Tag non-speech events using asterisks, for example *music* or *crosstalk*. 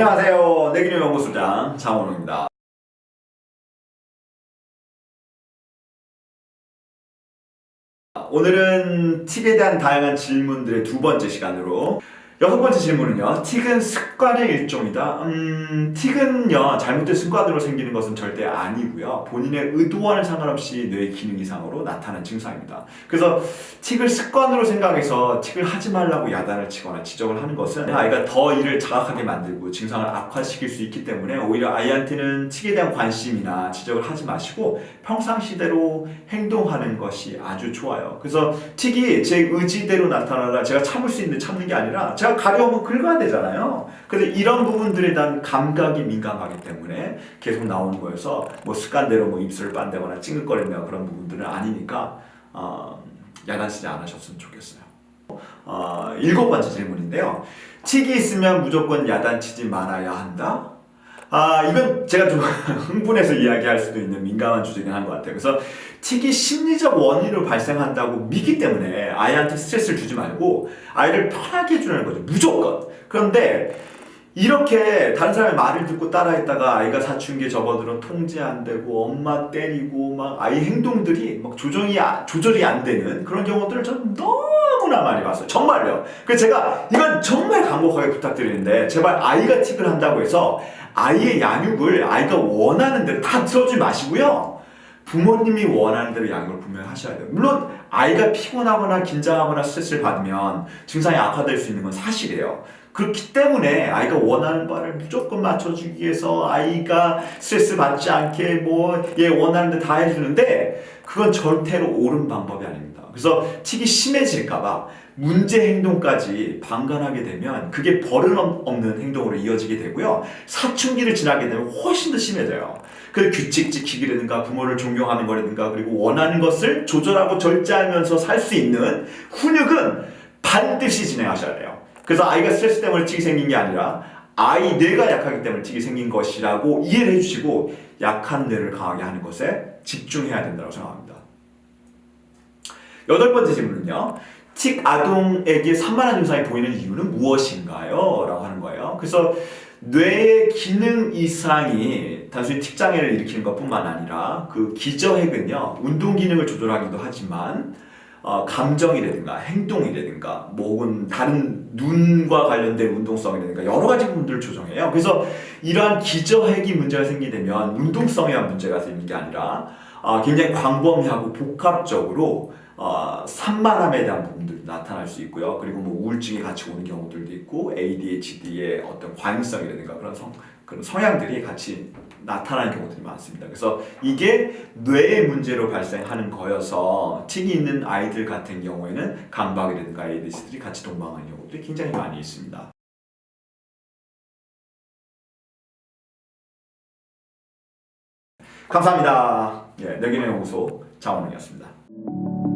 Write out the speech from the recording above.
안녕하세요. 내기념 연구소장 장원호입니다. 오늘은 틱에 대한 다양한 질문들의 두 번째 시간으로 여섯 번째 질문은요. 틱은 습관의 일종이다. 음, 틱은요 잘못된 습관으로 생기는 것은 절대 아니고요. 본인의 의도와는 상관없이 뇌 기능 이상으로 나타나는 증상입니다. 그래서 틱을 습관으로 생각해서 틱을 하지 말라고 야단을 치거나 지적을 하는 것은 아이가 더 이를 자각하게 만들고 증상을 악화시킬 수 있기 때문에 오히려 아이한테는 틱에 대한 관심이나 지적을 하지 마시고 평상시대로 행동하는 것이 아주 좋아요. 그래서 틱이 제 의지대로 나타나라 제가 참을 수 있는데 참는 게 아니라 제가 가려우면 긁어야 되잖아요. 그래서 이런 부분들에 대한 감각이 민감하기 때문에 계속 나오는 거여서 뭐 습관대로 뭐 입술을 빤다거나 찡긋거리며 그런 부분들은 아니니까 어, 야단치지 않으셨으면 좋겠어요. 어, 일곱 번째 질문인데요. 틱이 있으면 무조건 야단치지 말아야 한다? 아, 이건 제가 좀 *laughs* 흥분해서 이야기할 수도 있는 민감한 주제긴 한 것 같아요. 그래서 틱이 심리적 원인으로 발생한다고 믿기 때문에 아이한테 스트레스를 주지 말고 아이를 편하게 해주는 거죠. 무조건. 그런데 이렇게 다른 사람의 말을 듣고 따라했다가 아이가 사춘기에 접어들어 통제 안 되고 엄마 때리고 막 아이 행동들이 막 조정이 아- 조절이 안 되는 그런 경우들을 저는 너무나 많이 봤어요. 정말요. 그래서 제가 이건 정말 간곡하게 부탁드리는데 제발 아이가 틱을 한다고 해서 아이의 양육을 아이가 원하는 대로 다 들어주지 마시고요. 부모님이 원하는 대로 양육을 분명히 하셔야 돼요. 물론 아이가 피곤하거나 긴장하거나 스트레스를 받으면 증상이 악화될 수 있는 건 사실이에요. 그렇기 때문에 아이가 원하는 바를 무조건 맞춰주기 위해서 아이가 스트레스 받지 않게 뭐 얘 원하는 데 다 해주는데 그건 절대로 옳은 방법이 아닙니다. 그래서 틱이 심해질까봐 문제 행동까지 방관하게 되면 그게 버릇 없는 행동으로 이어지게 되고요. 사춘기를 지나게 되면 훨씬 더 심해져요. 그 규칙 지키기라든가 부모를 존경하는 거라든가 그리고 원하는 것을 조절하고 절제하면서 살 수 있는 훈육은 반드시 진행하셔야 돼요. 그래서 아이가 스트레스 때문에 틱이 생긴 게 아니라 아이 뇌가 약하기 때문에 틱이 생긴 것이라고 이해를 해주시고 약한 뇌를 강하게 하는 것에 집중해야 된다고 생각합니다. 여덟 번째 질문은요. 틱 아동에게 산만한 증상이 보이는 이유는 무엇인가요? 라고 하는 거예요. 그래서 뇌의 기능 이상이 단순히 틱 장애를 일으키는 것뿐만 아니라 그 기저핵은요 운동 기능을 조절하기도 하지만 어, 감정이라든가 행동이라든가 뭐 혹은 다른 눈과 관련된 운동성이라든가 여러 가지 부분들을 조정해요. 그래서 이러한 기저핵이 문제가 생기면 운동성에만 문제가 생기는 게 아니라 어, 굉장히 광범위하고 복합적으로 어, 산만함에 대한 부분들도 나타날 수 있고요. 그리고 뭐 우울증이 같이 오는 경우들도 있고 ADHD의 어떤 과잉성이라든가 그런 성, 그런 성향들이 같이 나타나는 경우들이 많습니다. 그래서 이게 뇌의 문제로 발생하는 거여서 틱이 있는 아이들 같은 경우에는 강박이라든가 ADHD들이 같이 동반하는 경우들이 굉장히 많이 있습니다. 감사합니다. 예, 내기는 연구소 장원웅이었습니다.